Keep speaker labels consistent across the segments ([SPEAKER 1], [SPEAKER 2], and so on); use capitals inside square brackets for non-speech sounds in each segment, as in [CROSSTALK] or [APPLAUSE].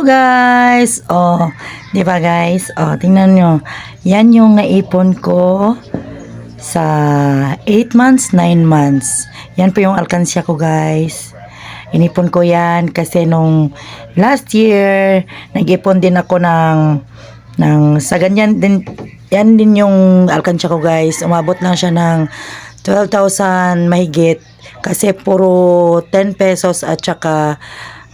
[SPEAKER 1] Guys! Oh, di ba guys? Oh, tingnan nyo. Yan yung naipon ko sa 8 months, 9 months. Yan po yung alkansya ko guys. Inipon ko yan kasi nung last year, nag-ipon din ako ng, ng sa ganyan din, yan din yung alkansya ko guys. Umabot lang siya ng 12,000 mahigit kasi puro 10 pesos at saka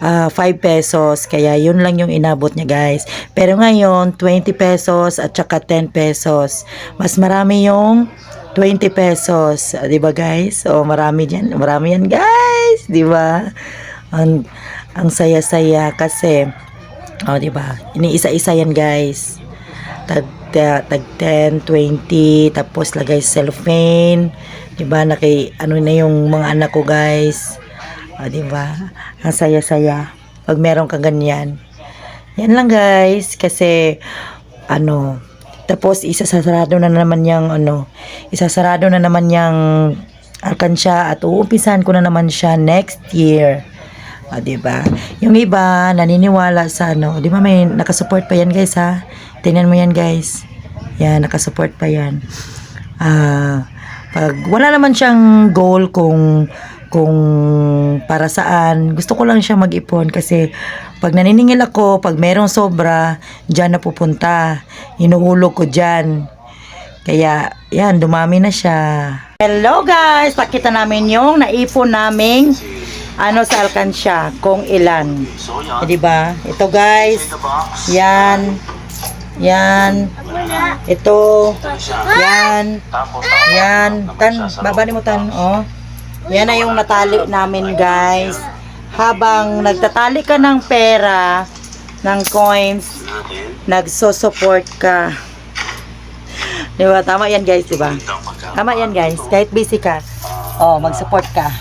[SPEAKER 1] ah, 5 pesos. Kaya yun lang yung inabot niya guys. Pero ngayon, 20 pesos at saka 10 pesos. Mas marami yung 20 pesos. Ah, Di guys? O marami dyan. Marami yan guys. Di ba? Ang, ang saya-saya kasi o di ba? Iniisa-isa yan guys. Tag, ta- tag 10, 20, tapos lagay cellophane. Di ba? Naki, ano na yung mga anak ko guys. O, di ba? Ang saya-saya. Pag meron kang ganyan. Yan lang guys. Kasi, ano, tapos isasarado na naman yung, ano, isasarado na naman yung alkansya at uumpisan ko na naman siya next year. O, di ba? Yung iba, naniniwala sa ano, di ba may nakasupport pa yan guys ha? Tingnan mo yan guys. Yan, nakasupport pa yan. Ah, pag wala naman siyang goal kung kung para saan, gusto ko lang siya mag-ipon kasi pag naniningil ako, pag merong sobra, dyan na pupunta. Inuhulog ko dyan. Kaya, yan, dumami na siya. Hello guys! Pakita namin yung naipon naming ano sa alkansya, kung ilan. Eh, di ba? Ito guys, yan, yan, ito, yan, yan, tan, babali mo tan, oh. Yan na yung natali namin guys. Habang nagtatali ka ng pera, ng coins, nagso-support ka. Di ba? Tama yan guys, di ba? Tama yan guys. Kahit busy ka, oh, mag-support ka.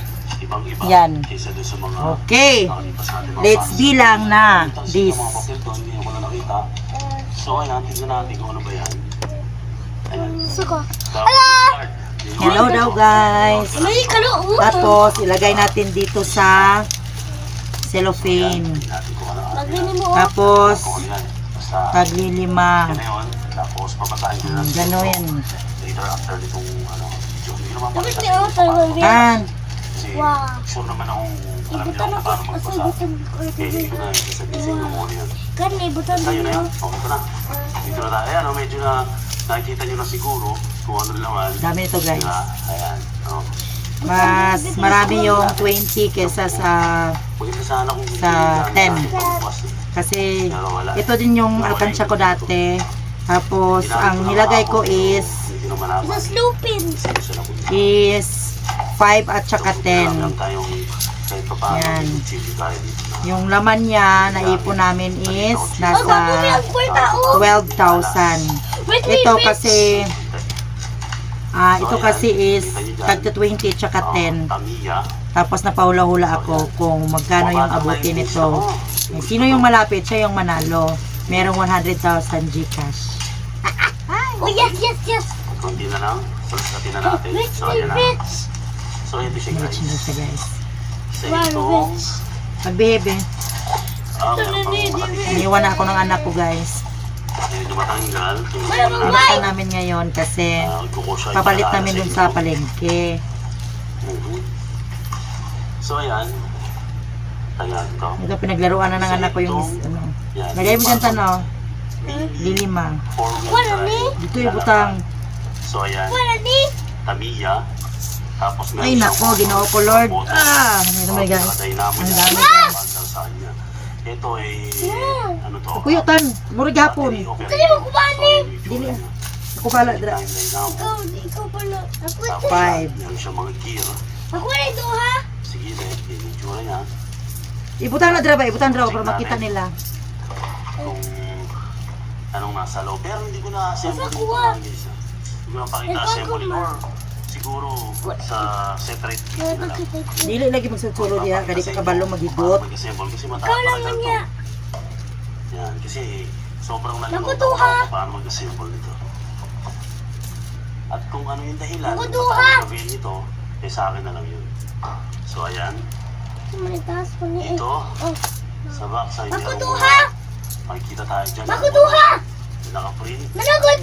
[SPEAKER 1] Yan. Okay. Let's bilang na this.
[SPEAKER 2] So, ayan, tignan natin kung ano ba yan.
[SPEAKER 3] Suko.
[SPEAKER 2] Hello!
[SPEAKER 1] Hello daw guys.
[SPEAKER 3] Kalo.
[SPEAKER 1] Tapos, ilagay natin dito sa cellophane.
[SPEAKER 2] ano
[SPEAKER 3] mo.
[SPEAKER 1] Tapos,
[SPEAKER 2] ano
[SPEAKER 1] paglilima.
[SPEAKER 2] yan na yun. Tapos, papatayin ko na
[SPEAKER 1] Mm, Gano'n yan.
[SPEAKER 2] ano,
[SPEAKER 3] Wow.
[SPEAKER 2] sure naman akong alam niyo
[SPEAKER 3] Ibutan
[SPEAKER 2] na
[SPEAKER 3] ako
[SPEAKER 2] paano
[SPEAKER 3] sa
[SPEAKER 2] magbasa. Eh, hindi ko na sasabihin ko muna yan.
[SPEAKER 3] Kan ibutan
[SPEAKER 2] Sa'yo na
[SPEAKER 3] mo.
[SPEAKER 2] yan. Okay ko na. Dito na tayo. Ayan, oh, medyo na nakikita nyo na siguro kung ano naman.
[SPEAKER 1] Dami nito guys.
[SPEAKER 2] Diba? Ayan. Oh.
[SPEAKER 1] Mas marami yung 20 kesa sa Sa
[SPEAKER 2] yan
[SPEAKER 1] 10.
[SPEAKER 2] natin pagbukas eh.
[SPEAKER 1] kasi ito din yung alkansya ko dati. Tapos ang nilagay ko is.
[SPEAKER 3] Sa
[SPEAKER 2] kung
[SPEAKER 1] is 5 at saka 10.
[SPEAKER 2] Lang tayong kahit pa paano
[SPEAKER 1] Yan.
[SPEAKER 2] na.
[SPEAKER 1] Yung laman niya naipon namin is nasa
[SPEAKER 3] ang por tao.
[SPEAKER 1] 12,000.
[SPEAKER 3] Wait, wait,
[SPEAKER 1] Ito
[SPEAKER 3] wait.
[SPEAKER 1] kasi ah ito kasi is tagta 20 at saka 10.
[SPEAKER 2] Tamiya.
[SPEAKER 1] Tapos napahula-hula ako kung magkano yung abutin nito. Eh, Sino yung malapit? Siya yung manalo. Merong 100,000 Gcash. [LAUGHS]
[SPEAKER 3] Oh, yes, yes, yes.
[SPEAKER 2] Kunti na lang. Sasatin na natin.
[SPEAKER 3] Rich,
[SPEAKER 2] So, ayan na.
[SPEAKER 3] rich.
[SPEAKER 2] So, ito siya
[SPEAKER 1] Rich
[SPEAKER 2] guys.
[SPEAKER 1] siya guys.
[SPEAKER 2] Sa ito, pang
[SPEAKER 1] Iniwan na ako ng anak ko guys.
[SPEAKER 2] Hindi matanggal.
[SPEAKER 3] Mayroong
[SPEAKER 1] Buksan namin ngayon kasi papalit namin dun sa palengke.
[SPEAKER 2] Mhm. So, ayan. Ayan ito.
[SPEAKER 1] Ito pinaglaruan na ng anak ko yung ano. Lagay mo dyan tano. Lilima.
[SPEAKER 3] Wala ni.
[SPEAKER 1] Dito yung butang.
[SPEAKER 2] So, ayan.
[SPEAKER 3] Wala ni.
[SPEAKER 2] Tamiya. Tapos
[SPEAKER 1] Ay nako, ginoo ko Lord. Ah, ano naman guys. Ang dami
[SPEAKER 2] Ah! Sa. Ito ay ano to?
[SPEAKER 1] Kuyutan, murag hapon.
[SPEAKER 3] Kani mo kumani.
[SPEAKER 1] Dili. Ako kala dra.
[SPEAKER 3] Ikaw, ikaw pala. Ako ito.
[SPEAKER 1] Five.
[SPEAKER 2] Meron siyang mga gear.
[SPEAKER 3] Ako na ito, ha?
[SPEAKER 2] Sige, dahil yung itsura niya.
[SPEAKER 1] Ibutang na dra ba? Ibutang dra para makita nila.
[SPEAKER 2] Kung anong nasa loob. Pero hindi ko na assemble dito ah. Hindi ko na pakita assemble siguro sa separate
[SPEAKER 3] Kaya
[SPEAKER 2] na lang.
[SPEAKER 1] Dili lagi magsutsuro diha kadi ka kabalo maghigot.
[SPEAKER 2] Mag-assemble kasi
[SPEAKER 3] Ikaw
[SPEAKER 2] matagal
[SPEAKER 3] naman
[SPEAKER 2] to.
[SPEAKER 3] niya.
[SPEAKER 2] Yan, kasi sobrang ako
[SPEAKER 3] ha?
[SPEAKER 2] kung paano mag-assemble nito. At kung ano yung dahilan kung gawin ito, eh sa akin na lang yun. So ayan,
[SPEAKER 3] ko eh.
[SPEAKER 2] ito,
[SPEAKER 3] Oh,
[SPEAKER 2] Sa backside,
[SPEAKER 3] Ako
[SPEAKER 2] merong
[SPEAKER 3] duha!
[SPEAKER 2] mga- Makikita tayo dyan.
[SPEAKER 3] Ako duha!
[SPEAKER 2] Naka-print.
[SPEAKER 3] Managod!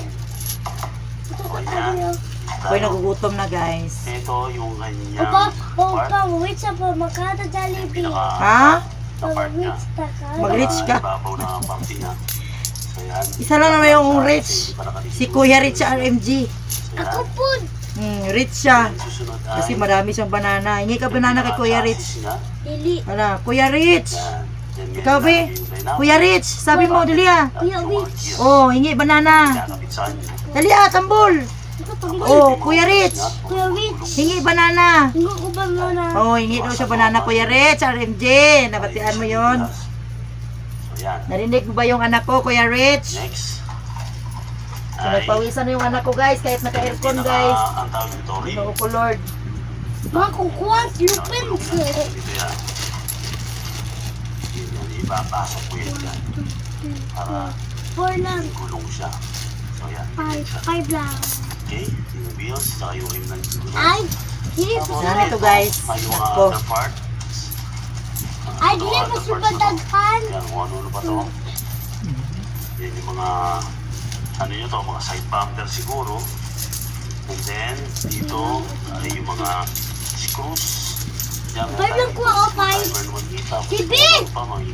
[SPEAKER 2] Okay na.
[SPEAKER 1] Ako'y nagugutom na guys.
[SPEAKER 2] Ito yung kanyang
[SPEAKER 3] Opa,
[SPEAKER 2] part.
[SPEAKER 3] opa, wait sa pa, makata
[SPEAKER 2] Yung
[SPEAKER 3] Jollibee.
[SPEAKER 1] Ha?
[SPEAKER 2] na.
[SPEAKER 3] Wait ta ka.
[SPEAKER 1] Mag-reach ka.
[SPEAKER 2] Na.
[SPEAKER 1] Isa lang naman yung rich. Si Kuya Rich sa RMG.
[SPEAKER 3] Ako po.
[SPEAKER 1] Hmm, rich siya. Kasi marami siyang banana. Hingi ka banana kay Kuya Rich.
[SPEAKER 3] Dili.
[SPEAKER 1] Wala, Kuya Rich. Ikaw, be?
[SPEAKER 2] Na.
[SPEAKER 1] Kuya Rich, sabi mo, dali ah.
[SPEAKER 3] Kuya Rich.
[SPEAKER 1] Oh, hingi banana. Dali ah, tambol. Oh, Kuya Rich.
[SPEAKER 3] Kuya Rich.
[SPEAKER 1] Hingi banana.
[SPEAKER 3] Hingo ko ba muna?
[SPEAKER 1] Oh, hingi daw siya banana, Kuya Rich, RMG. Nabatian mo yon. Narinig mo ba yung anak ko, Kuya Rich?
[SPEAKER 2] Next.
[SPEAKER 1] So, nagpawisan na yung anak ko, guys, kahit naka-aircon, guys. Oo po, Lord.
[SPEAKER 3] Mga kukuha, lupin ko.
[SPEAKER 2] Yun. Ipapasok ko yan dyan. Para
[SPEAKER 3] Four lang.
[SPEAKER 2] gulong siya. So yan.
[SPEAKER 3] Five. Five lang.
[SPEAKER 2] Okay. Yung wheels. Saka yung rim ng gulong.
[SPEAKER 3] Ay,
[SPEAKER 2] Tapos
[SPEAKER 1] Yan
[SPEAKER 3] sa...
[SPEAKER 1] ito, guys. Nako.
[SPEAKER 3] Ay,
[SPEAKER 2] Ito,
[SPEAKER 3] po
[SPEAKER 2] other
[SPEAKER 3] sa badaghan.
[SPEAKER 2] Yan, kung ano pa to. Yan yung mga, ano yun to, mga side bumper siguro. And then, dito, ay yung mga screws. Yan,
[SPEAKER 3] lang
[SPEAKER 2] tayo
[SPEAKER 3] ko,
[SPEAKER 2] pa, mga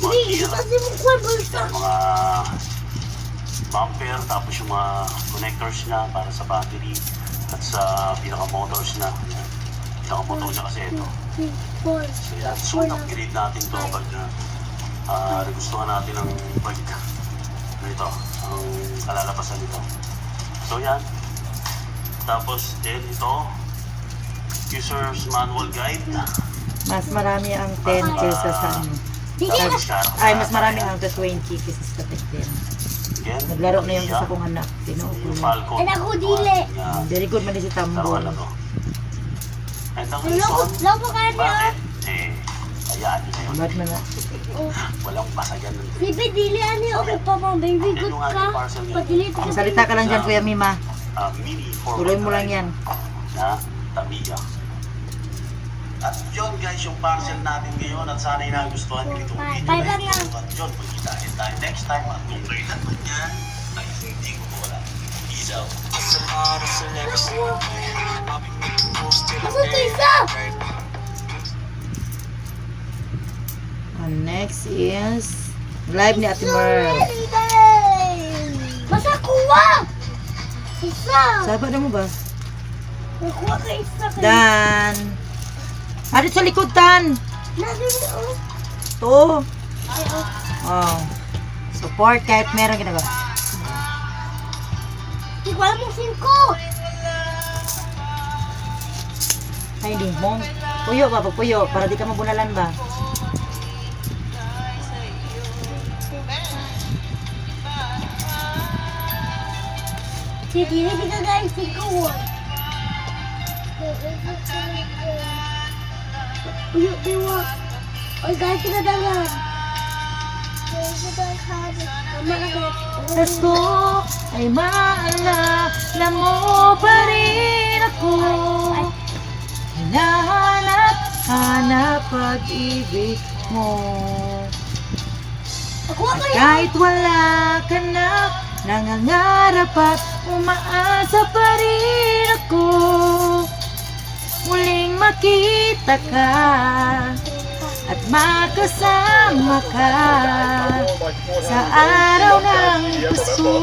[SPEAKER 3] Dili,
[SPEAKER 2] gear,
[SPEAKER 3] kasi mo kuha bulsa.
[SPEAKER 2] mga bumper, tapos yung mga connectors niya para sa battery at sa pinaka-motors na. Yan. Pinaka-motor niya kasi ito. So yan, soon upgrade natin to pag uh, nagustuhan natin ang pag nito, ang kalalabasan nito. So yan. Tapos then ito, user's manual guide.
[SPEAKER 1] Mas marami ang 10 kesa sa ano. Ay, mas marami ang 20 kesa sa 10.
[SPEAKER 2] Again,
[SPEAKER 1] Naglaro na yung isa kong anak.
[SPEAKER 2] Yung
[SPEAKER 1] niya.
[SPEAKER 2] Falcon.
[SPEAKER 3] Ay, naku, dili.
[SPEAKER 1] Very good man si Tambol.
[SPEAKER 2] na reason,
[SPEAKER 3] loko ka niya.
[SPEAKER 2] bakit? Eh, hayaan nyo na yun.
[SPEAKER 1] Na? [LAUGHS]
[SPEAKER 2] Walang basayan ng
[SPEAKER 3] Bibi, dili ani okay pa mo, baby good ka. Padili ko.
[SPEAKER 1] Salita ka lang dyan, Kuya Mima.
[SPEAKER 2] uh, mini four
[SPEAKER 1] Tuloy mo lang yan.
[SPEAKER 2] na Tamiya. At yun guys, yung parcel natin ngayon at sana yung nagustuhan nyo itong
[SPEAKER 3] Bye.
[SPEAKER 2] video
[SPEAKER 3] Bye
[SPEAKER 2] na ito. At yun, magkitahin tayo next time at kung kailan man yan, ay hindi ko wala. Peace out.
[SPEAKER 3] Asa to isa?
[SPEAKER 1] And next is live ni Ate Merl.
[SPEAKER 3] Masa kuha? Isa.
[SPEAKER 1] Saba na mo ba?
[SPEAKER 3] Nakuha ka isa.
[SPEAKER 1] Dan. Ano sa likod, Tan?
[SPEAKER 3] Nandun oh. Oh.
[SPEAKER 1] Oh. Support kahit meron ginagawa.
[SPEAKER 3] Igual mo cinco.
[SPEAKER 1] Ay, hindi mo. Puyo ba? Pag puyo. Para di ka mabunalan ba?
[SPEAKER 3] Si Dili, di ka guys, cinco. Uyo, diwa. Oy, guys, kita dalam. Na.
[SPEAKER 1] Pasko ay maalala mo pa rin ako. Hinahanap, hanap pag-ibig mo.
[SPEAKER 3] Yan.
[SPEAKER 1] Kahit wala ka na, nangangarap at umaasa pa rin ako. Muling makita ka at makasama ka sa araw ng Pasko.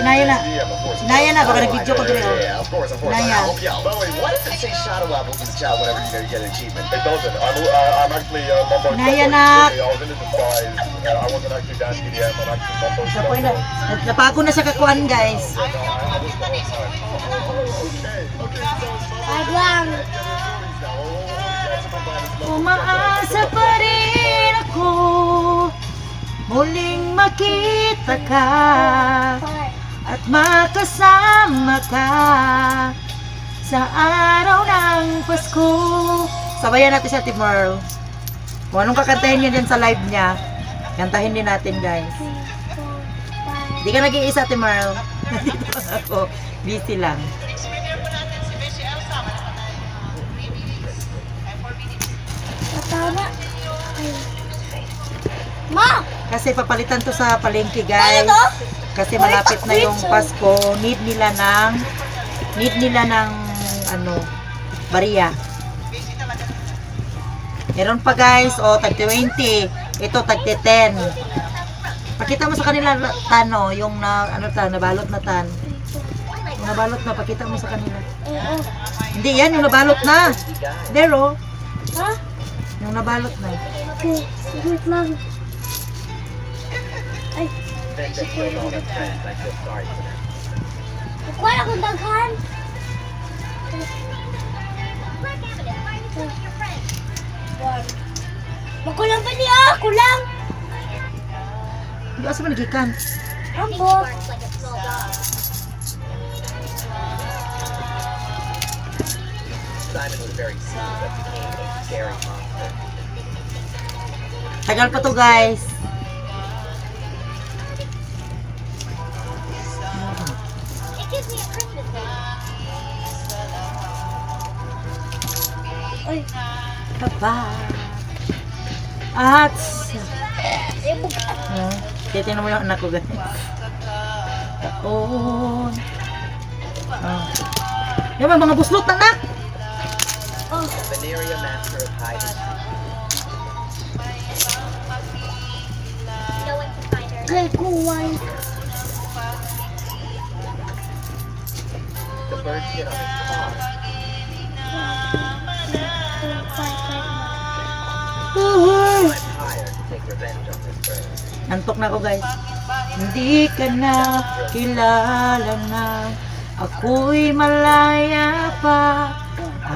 [SPEAKER 1] Naya na. Naya na, baka nag-video ko dito.
[SPEAKER 4] Yeah, of course, of course.
[SPEAKER 1] Naya.
[SPEAKER 4] I hope you out. By the way, why does it say shadow apples in the chat whenever you, know, you get an achievement?
[SPEAKER 5] It doesn't. I'm, uh, I'm actually uh, Mumbo.
[SPEAKER 1] Naya
[SPEAKER 5] Mumbo
[SPEAKER 1] na.
[SPEAKER 5] Uh,
[SPEAKER 1] point na, napago na sa kakuan guys.
[SPEAKER 3] Lang.
[SPEAKER 1] Umaasa pa rin ako. Muling makita ka. At makasama ka Sa araw ng Pasko. Sabayan natin sa Merl Kung anong kakantahin niya dyan sa live niya Kantahin din natin guys.
[SPEAKER 3] Three, four, five.
[SPEAKER 1] Di ka nag-iisa Nandito [LAUGHS] lang ako. Busy lang
[SPEAKER 3] Tama. Ma!
[SPEAKER 1] Kasi papalitan to sa palengke,
[SPEAKER 3] Ano
[SPEAKER 1] guys. Kasi malapit na yung Pasko. Need nila ng need nila ng ano, bariya. Meron pa guys, o tag 20. Ito tag 10. Pakita mo sa kanila tano, yung na ano ta, nabalot na tan. Yung nabalot na, pakita mo sa kanila.
[SPEAKER 3] Oo.
[SPEAKER 1] Hindi yan, yung nabalot na. Pero,
[SPEAKER 3] Ha?
[SPEAKER 1] Yung nabalot na.
[SPEAKER 3] Okay. Wait lang. Ay, kukuha akong daghan. Makulang ba niya? Kulang.
[SPEAKER 1] Hindi asa man nagikan.
[SPEAKER 3] Ambo.
[SPEAKER 4] Simon was very smooth,
[SPEAKER 1] Tagal pa to guys.
[SPEAKER 3] Ay,
[SPEAKER 1] Baba. At, no, titignan mo yung anak ko guys. Taon. Oh. Yan ba, mga buslot na anak?
[SPEAKER 4] Veneria, master of hiding.
[SPEAKER 3] kay kuway.
[SPEAKER 4] The bird shit on his car. I'm hired to take revenge on this bird.
[SPEAKER 1] Antok na ako guys. Hindi ka na kilala na Ako'y malaya pa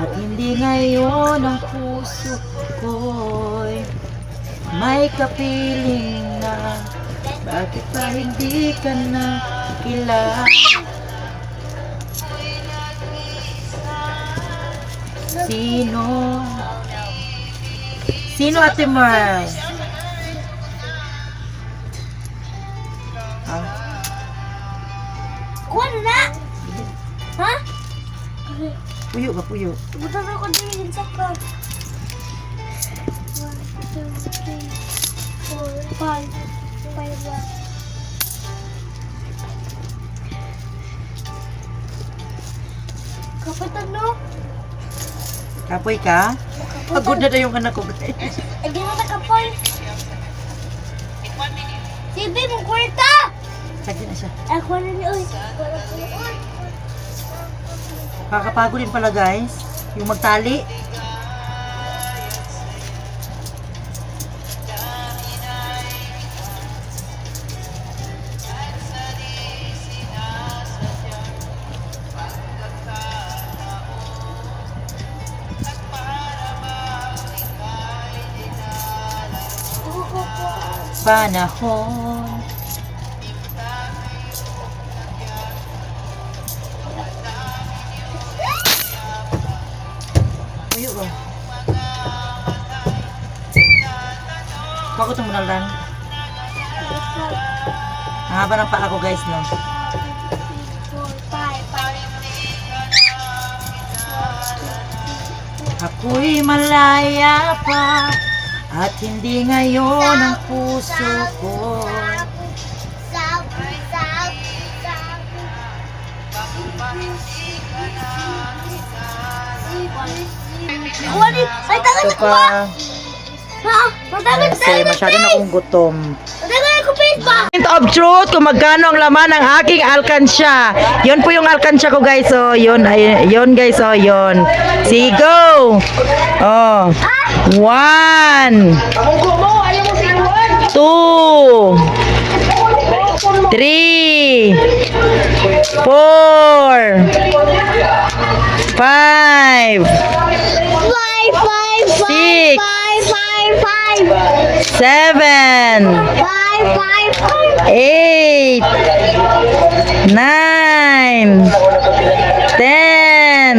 [SPEAKER 1] At hindi ngayon ang puso ko'y May kapiling na Bakit pa hindi ka na kilala Sino? Sino Ate Mer? Ka, puyo.
[SPEAKER 3] Buta na ko din sa ka. One, two, three, four, five. Five, one. Kapitan no?
[SPEAKER 1] Kapoy ka? Pagod na na yung anak ko. guys.
[SPEAKER 3] Eh, di mo nakapoy. Sibi, mong kwarta!
[SPEAKER 1] Sakit na siya.
[SPEAKER 3] Kuha na ni Uy. Na ni Uy.
[SPEAKER 1] Kakapagod din pala guys. Yung magtali. Panahon. Bakit itong munalan? Ang haba ng paa ko guys no. Ako'y malaya pa at hindi ngayon ang puso ko.
[SPEAKER 3] Ay tagal na kuha!
[SPEAKER 1] pa,
[SPEAKER 3] Ha? Matagal
[SPEAKER 1] kasi masyado na akong gutom.
[SPEAKER 3] Matagal na kupit ba?
[SPEAKER 1] Hint of truth kung magkano ang laman ng aking alkansya. Yun po yung alkansya ko guys. Oh, yun, ay, yun guys. Oh, yun. See, go! Oh. One. Two. Three. Four. Five.
[SPEAKER 3] Five, five,
[SPEAKER 1] Six.
[SPEAKER 3] five, five, five,
[SPEAKER 1] Seven. eight, nine, ten,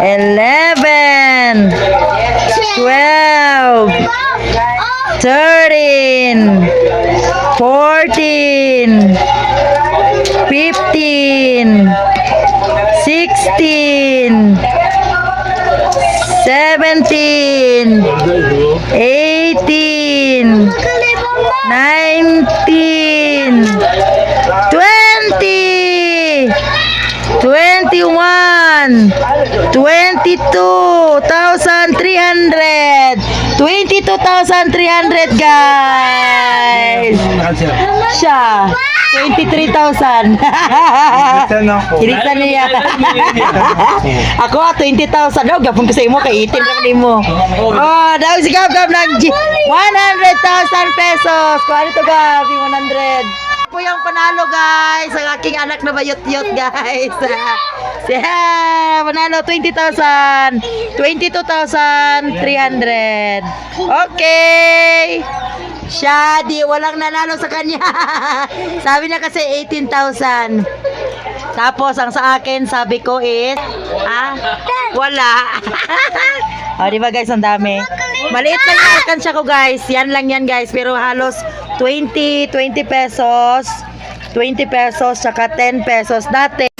[SPEAKER 1] eleven, twelve, thirteen, fourteen, 22,300, 22,300 guys. Siya, 23,000. Kinita [LAUGHS] niya. [LAUGHS] Ako ah, 20,000 daw. Gapon ko sa imo, kay 18 naman mo. Oh, daw si Gab Gab nag 100,000 pesos. Kuha nito Gab, yung 100 po yung panalo guys. Ang aking anak na bayot-yot guys. [LAUGHS] Siya panalo 20,000 22,300 okay. Siya di walang nanalo sa kanya. [LAUGHS] Sabi niya kasi 18,000 tapos ang sa akin sabi ko is ah wala. [LAUGHS] Oh di ba guys ang dami? Maliit lang yung alkansya ko guys. Yan lang yan guys. Pero halos 20 20 pesos. 20 pesos saka 10 pesos. Dati